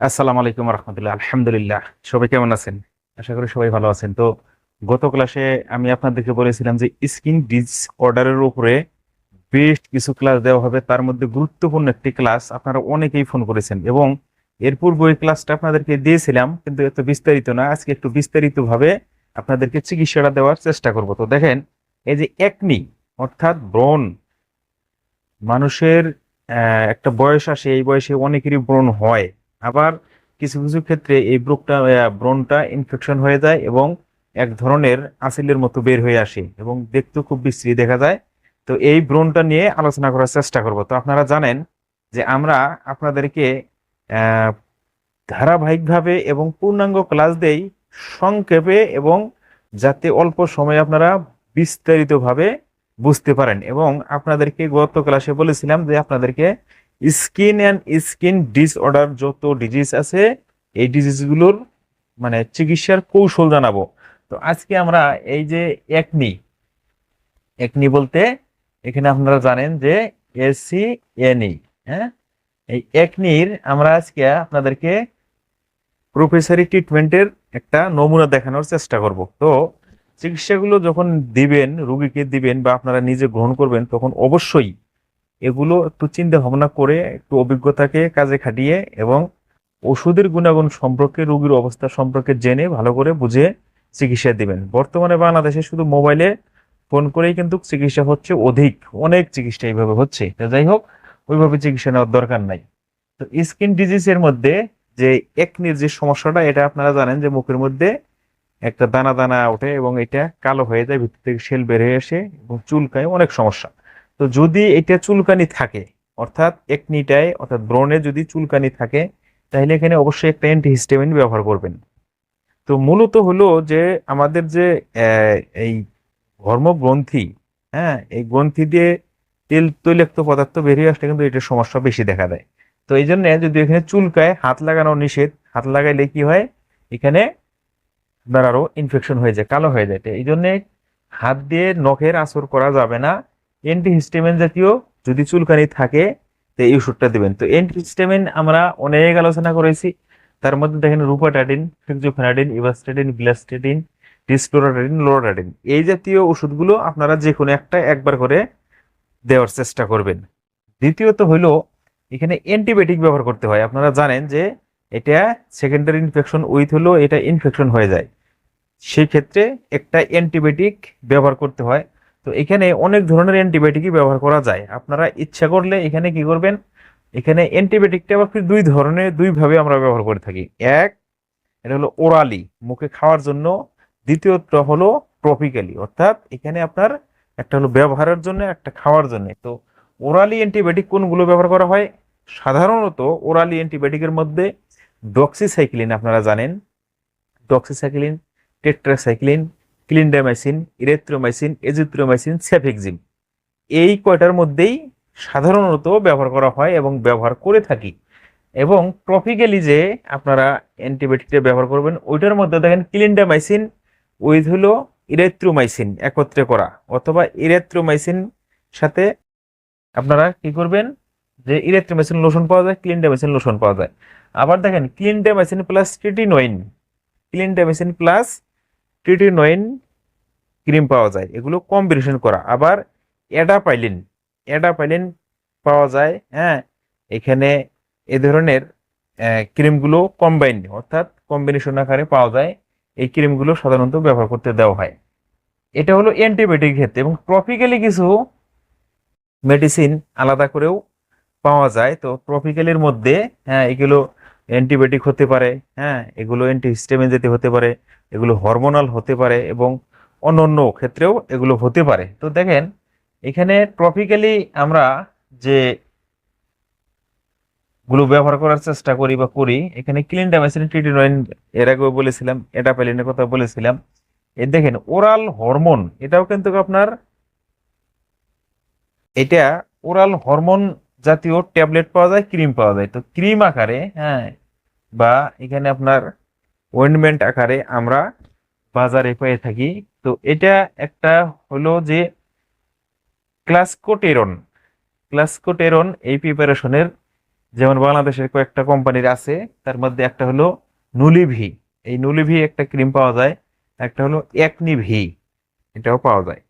আসসালামু আলাইকুম রহমতুল্লাহ। আলহামদুলিল্লাহ। সবাই কেমন আছেন? আশা করি সবাই ভালো আছেন। তো গত ক্লাসে আমি আপনাদেরকে বলেছিলাম যে স্কিন ডিস অর্ডারের উপরে বেস্ট কিছু ক্লাস দেওয়া হবে। তার মধ্যে গুরুত্বপূর্ণ একটি ক্লাস আপনারা অনেকেই ফোন করেছেন এবং এর পূর্বে ওই ক্লাসটা আপনাদেরকে দিয়েছিলাম, কিন্তু এত বিস্তারিত না। আজকে একটু বিস্তারিতভাবে আপনাদেরকে চিকিৎসাটা দেওয়ার চেষ্টা করব। তো দেখেন, এই যে একনি অর্থাৎ ব্রণ, মানুষের একটা বয়স আসে, এই বয়সে অনেকেরই ব্রণ হয়। আবার কিছু কিছু ক্ষেত্রে এই ব্রোকটা ব্রণটা ইনফেকশন হয়ে যায় এবং এক ধরনের আসিলের মতো বের হয়ে আসে এবং দেখতেও খুব বিশ্রী দেখা যায়। তো এই ব্রণটা নিয়ে আলোচনা করার চেষ্টা করব। তো আপনারা জানেন যে আমরা আপনাদেরকে ধারাবাহিকভাবে এবং পূর্ণাঙ্গ ক্লাস দেই সংক্ষেপে এবং যাতে অল্প সময়ে আপনারা বিস্তারিতভাবে বুঝতে পারেন। এবং আপনাদেরকে গত ক্লাসে বলেছিলাম যে আপনাদেরকে স্কিন অ্যান্ড স্কিন ডিসঅর্ডার যত ডিজিজ আছে, এই ডিজিজগুলোর মানে চিকিৎসার কৌশল জানাব। তো আজকে আমরা এই যে একনি একনি বলতে এখানে আপনারা জানেন যে এসি এনই হ্যাঁ? এই একনির আমরা আজকে আপনাদেরকে প্রফেসারি ট্রিটমেন্টের একটা নমুনা দেখানোর চেষ্টা করব। তো চিকিৎসাগুলো যখন দিবেন, রুগীকে দিবেন বা আপনারা নিজে গ্রহণ করবেন, তখন অবশ্যই এগুলো একটু চিন্তা ভাবনা করে, একটু অভিজ্ঞতাকে কাজে খাটিয়ে এবং ওষুধের গুণাগুণ সম্পর্কে, রোগীর অবস্থা সম্পর্কে জেনে ভালো করে বুঝে চিকিৎসা দিবেন। বর্তমানে বাংলাদেশে শুধু মোবাইলে ফোন করেই কিন্তু চিকিৎসা হচ্ছে অধিক, অনেক চিকিৎসা এইভাবে হচ্ছে। যাই হোক, ওইভাবে চিকিৎসা নেওয়ার দরকার নাই। তো স্কিন ডিজিজের মধ্যে যে একনির যে সমস্যাটা, এটা আপনারা জানেন যে মুখের মধ্যে একটা দানা দানা ওঠে এবং এটা কালো হয়ে যায়, ভিতর থেকে সেল বের হয়ে আসে এবং চুলকায় অনেক সমস্যা। তো যদি এটা চুলকানি থাকে, অর্থাৎ একনিটায় অর্থাৎ ব্রণে যদি চুলকানি থাকে, তাহলে এখানে অবশ্যই একটা অ্যান্টিহিস্টামিন ব্যবহার করবেন। তো মূলত হলো যে আমাদের যে এই ধর্মগ্রন্থি হ্যাঁ এই গ্রন্থি দিয়ে তেল তৈলাক্ত পদার্থ বেরিয়ে আসলে কিন্তু এটার সমস্যা বেশি দেখা দেয়। তো এই জন্য যদি এখানে চুলকায়, হাত লাগানো নিষেধ, হাত লাগাইলে কি হয়? এখানে আপনার আরও ইনফেকশন হয়ে যায়, কালো হয়ে যায়। এই জন্যে হাত দিয়ে নখের আসর করা যাবে না। অ্যান্টিহিস্টামিন জাতীয় যদি চুলকানি থাকে, তো এই ওষুধটা দিবেন। তো অ্যান্টিহিস্টামিন আমরা অনেক আলোচনা করেছি। তার মধ্যে দেখেন রুপাটাডিন ফেক্সোফেনাডিন ইভাস্টেডিন, গ্লাস্টেডিন, ডিসক্লোরাডিন, লোরাডিন। এই জাতীয় ওষুধগুলো আপনারা যে কোনো একটা একবার করে দেওয়ার চেষ্টা করবেন। দ্বিতীয়ত হলো, এখানে অ্যান্টিবায়োটিক ব্যবহার করতে হয়। আপনারা জানেন যে এটা সেকেন্ডারি ইনফেকশন উইথ হলো এটা ইনফেকশন হয়ে যায়। সেই ক্ষেত্রে একটা অ্যান্টিবায়োটিক ব্যবহার করতে হয়। তো এখানে অনেক ধরনের অ্যান্টিবায়োটিকই ব্যবহার করা যায়। আপনারা ইচ্ছা করলে এখানে কি করবেন? এখানে অ্যান্টিবায়োটিকটা আবার ফির দুই ধরনের, দুইভাবে আমরা ব্যবহার করে থাকি। এক, এটা হলো ওরালি মুখে খাওয়ার জন্য। দ্বিতীয়ত হলো ট্রপিক্যালি অর্থাৎ এখানে আপনার একটা হলো ব্যবহারের জন্য, একটা খাওয়ার জন্য। তো ওরালি অ্যান্টিবায়োটিক কোনগুলো ব্যবহার করা হয়? সাধারণত ওরালি অ্যান্টিবায়োটিকের মধ্যে ডক্সিসাইক্লিন আপনারা জানেন। Doxycycline tetracycline clindamycin erythromycin, azithromycin, cefixime. এই কয়টার মধ্যেই সাধারণত ব্যবহার করা হয় এবং ব্যবহার করে থাকি। এবং ট্রপিক্যালি যে আপনারা অ্যান্টিবায়োটিকটা ব্যবহার করবেন, ওইটার মধ্যে দেখেন ক্লিনডামাইসিন উইথ হলো ইরেথ্রোমাইসিন একত্রে করা। অথবা ইরেথ্রোমাইসিন সাথে আপনারা কি করবেন? যে ইরেথ্রোমাইসিন লোশন পাওয়া যায় ক্লিনডামাইসিন লোশন পাওয়া যায়। আবার দেখেন clindamycin plus tretinoin clindamycin plus tretinoin cream পাওয়া যায়। এগুলো কম্বিনেশন করা। আবার অ্যাডাপাইলিন অ্যাডাপাইলিন পাওয়া যায় হ্যাঁ? এখানে এ ধরনের ক্রিমগুলো কম্বাইন অর্থাৎ কম্বিনেশন আকারে পাওয়া যায়। এই ক্রিমগুলো সাধারণত ব্যবহার করতে দেওয়া হয়। এটা হলো অ্যান্টিবায়োটিক ক্ষেত্রে। এবং ট্রপিক্যালি কিছু মেডিসিন আলাদা করেও পাওয়া যায়। তো ট্রপিক্যালের মধ্যে হ্যাঁ এগুলো অ্যান্টিবায়োটিক হতে পারে হ্যাঁ এগুলো অ্যান্টিহিস্টামিন জাতীয় হতে পারে, এগুলো হরমোনাল হতে পারে এবং অন্য অন্য ক্ষেত্রেও এগুলো হতে পারে। তো দেখেন, এখানে ট্রপিক্যালি আমরা যে গুলো ব্যবহার করার চেষ্টা করি বা করি, এখানে ক্লিনডামাইসিন ট্রিটিনোইন এর আগেও বলেছিলাম এটা এটাপ্যালিনের কথা বলেছিলাম। এ দেখেন ওরাল হরমোন এটাও কিন্তু আপনার, এটা ওরাল হরমোন জাতীয় ট্যাবলেট পাওয়া যায়, ক্রিম পাওয়া যায়। তো ক্রিম আকারে হ্যাঁ বা এখানে আপনার ওয়েন্টমেন্ট আকারে আমরা বাজারে পেয়ে থাকি। তো এটা একটা হলো যে ক্লাসকোটেরন। ক্লাসকোটেরন এই প্রিপারেশনের যেমন বাংলাদেশের কয়েকটা কোম্পানির আছে, তার মধ্যে একটা হলো নুলিভি। এই নুলিভি একটা ক্রিম পাওয়া যায়, একটা হলো একনিভি এটাও পাওয়া যায়।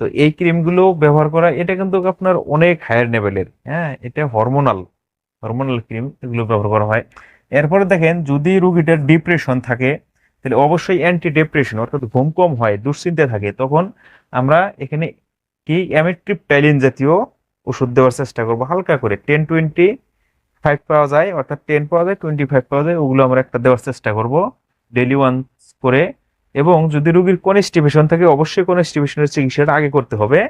তো এই ক্রিমগুলো ব্যবহার করা, এটা কিন্তু আপনার অনেক হায়ার লেভেলের হ্যাঁ? এটা হরমোনাল হরমোনাল ক্রিম এগুলো ব্যবহার করা হয়। এরপরে দেখেন, যদি রুগীটার ডিপ্রেশন থাকে, তাহলে অবশ্যই অ্যান্টি ডিপ্রেশন অর্থাৎ ঘুম কম হয় দুশ্চিন্তা থাকে, তখন আমরা এখানে কি অ্যামিট্রিপটাইলিন জাতীয় ওষুধ দেওয়ার চেষ্টা করব, হালকা করে। টেন টোয়েন্টি ফাইভ পাওয়া যায়, অর্থাৎ টেন পাওয়া যায় টোয়েন্টি ফাইভ পাওয়া যায়, ওগুলো আমরা একটা দেওয়ার চেষ্টা করব। ডেলি ওয়ান করে এবং যদি রোগীর কনস্টিপেশন থাকে, অবশ্যই কনস্টিপেশনের চিকিৎসাটা আগে করতে হবে।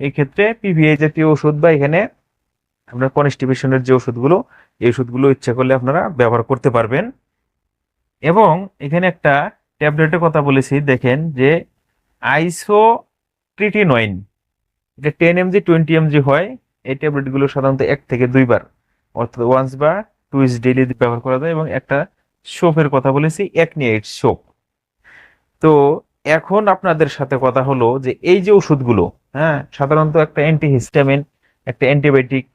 এই ক্ষেত্রে পিভিআই জাতীয় ওষুধ বা এখানে আপনার কনস্টিপেশনের যে ওষুধগুলো, এই ওষুধগুলো ইচ্ছা করলে আপনারা ব্যবহার করতে পারবেন। এবং এখানে একটা ট্যাবলেটের কথা বলেছি, দেখেন যে আইসো ট্রিটিনয়েন এটা টেন এমজি টোয়েন্টি এমজি হয়। এই ট্যাবলেটগুলো সাধারণত এক থেকে দুইবার অর্থাৎ ওয়ান্স বা টুইস ডেইলি ব্যবহার করা যায়। এবং একটা সোপের কথা বলেছি একনি এইট সোপ তো এখন আপনাদের সাথে কথা হলো যে এই যে ওষুধগুলো হ্যাঁ সাধারণত একটা অ্যান্টিহিস্টামিন একটা অ্যান্টিবায়োটিক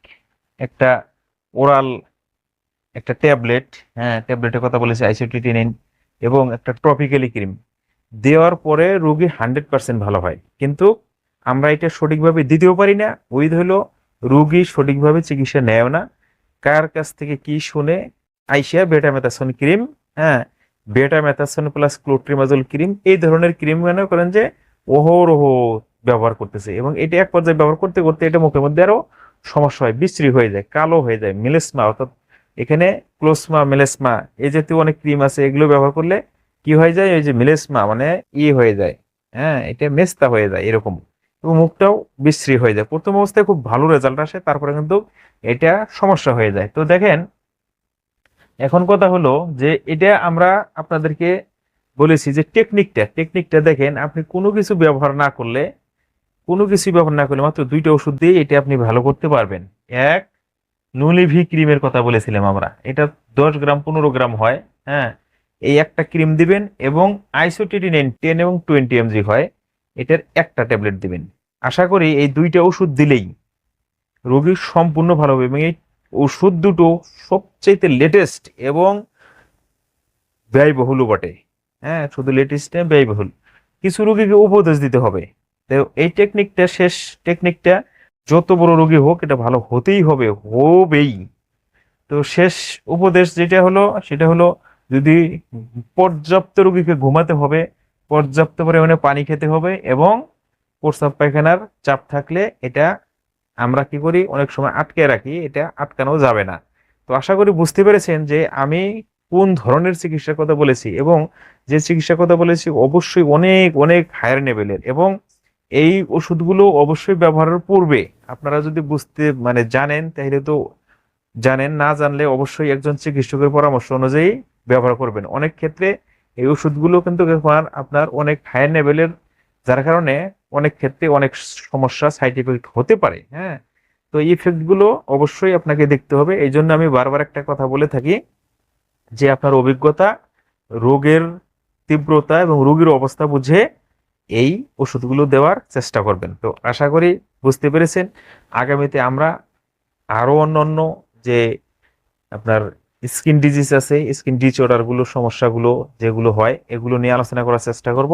একটা ওরাল একটা ট্যাবলেট হ্যাঁ ট্যাবলেটের কথা বলেছি আইসোটিটিনিন এবং একটা ট্রপিক্যালি ক্রিম দেওয়ার পরে রোগী হান্ড্রেড পার্সেন্ট ভালো হয়। কিন্তু আমরা এটা সঠিকভাবে দিতেও পারি না। ওই হলো রোগী সঠিকভাবে চিকিৎসা নেয় না। কার কাছ থেকে কি শুনে আইসিয়া বেটামেথাসন ক্রিম হ্যাঁ বেটামেথাসন প্লাস ক্লোট্রিমাজল ক্রিম এই ধরনের ক্রিম মনে করেন যে ওহরোহ ব্যবহার করতেছে এবং এটা এক পর্যায়ে ব্যবহার করতে করতে এটা মুখের মধ্যে আরও সমস্যা হয়, বিশ্রী হয়ে যায়, কালো হয়ে যায়, মেলেসমা, অর্থাৎ এখানে ক্লোসমা মেলেসমা, এই জাতীয় অনেক ক্রিম আছে, এগুলো ব্যবহার করলে কি হয়ে যায়? ওই যে মেলেসমা মানে ই হয়ে যায় হ্যাঁ এটা মেস্তা হয়ে যায় এরকম এবং মুখটাও বিশ্রী হয়ে যায়। প্রথম অবস্থায় খুব ভালো রেজাল্ট আসে, তারপরে কিন্তু এটা সমস্যা হয়ে যায়। তো দেখেন এখন কথা হলো যে এটা আমরা আপনাদেরকে বলেছি যে টেকনিকটা টেকনিকটা দেখেন, আপনি কোনো কিছু ব্যবহার না করলে, কোনো কিছু ব্যবহার না করলে মাত্র দুইটা ওষুধ দিয়ে এটা আপনি ভালো করতে পারবেন। এক, নুলিভি ক্রিমের কথা বলেছিলাম আমরা। এটা দশ গ্রাম, পনেরো গ্রাম হয় হ্যাঁ? এই একটা ক্রিম দিবেন এবং আইসোটিডিনাইন টেন এবং টোয়েন্টি এমজি হয়, এটার একটা ট্যাবলেট দিবেন। আশা করি এই দুইটা ওষুধ দিলেই রোগী সম্পূর্ণ ভালো হবে এবং এই ওষুধ দুটো সবচেয়ে লেটেস্ট এবং ব্যয়বহুলও বটে। হ্যাঁ শুধু লেটেস্ট ব্যয়বহুল। কিছু রোগীকে উপদেশ দিতে হবে। তো এই টেকনিকটা শেষ টেকনিকটা যত বড় রোগী হোক, এটা ভালো হতেই হবে, হবেই। তো শেষ উপদেশ যেটা হলো, সেটা হলো যদি পর্যাপ্ত রোগীকে ঘুমাতে হবে, পর্যাপ্ত পরিমাণে পানি খেতে হবে এবং প্রস্রাব পায়খানার চাপ থাকলে এটা আমরা কি করি? অনেক সময় আটকে রাখি, এটা আটকানো যাবে না। তো আশা করি বুঝতে পেরেছেন যে আমি কোন ধরনের চিকিৎসার কথা বলেছি এবং যে চিকিৎসার কথা বলেছি অবশ্যই অনেক অনেক হায়ার লেভেলের এবং এই ওষুধগুলো অবশ্যই ব্যবহারের পূর্বে আপনারা যদি বুঝতে মানে জানেন, তাহলে তো জানেন, না জানলে অবশ্যই একজন চিকিৎসকের পরামর্শ অনুযায়ী ব্যবহার করবেন। অনেক ক্ষেত্রে এই ওষুধগুলো কিন্তু আপনার আপনার অনেক হায়ার লেভেলের যার কারণে অনেক ক্ষেত্রে অনেক সমস্যা সাইড এফেক্ট হতে পারে হ্যাঁ? তো এই ইফেক্টগুলো অবশ্যই আপনাকে দেখতে হবে। এই জন্য আমি বারবার একটা কথা বলে থাকি যে আপনার অভিজ্ঞতা রোগের তীব্রতা এবং রোগীর অবস্থা বুঝে এই ওষুধগুলো দেওয়ার চেষ্টা করবেন। তো আশা করি বুঝতে পেরেছেন। আগামীতে আমরা আরও অন্যান্য যে আপনার স্কিন ডিজিজ আছে স্কিন ডিসঅর্ডারগুলো, সমস্যাগুলো যেগুলো হয়, এগুলো নিয়ে আলোচনা করার চেষ্টা করব।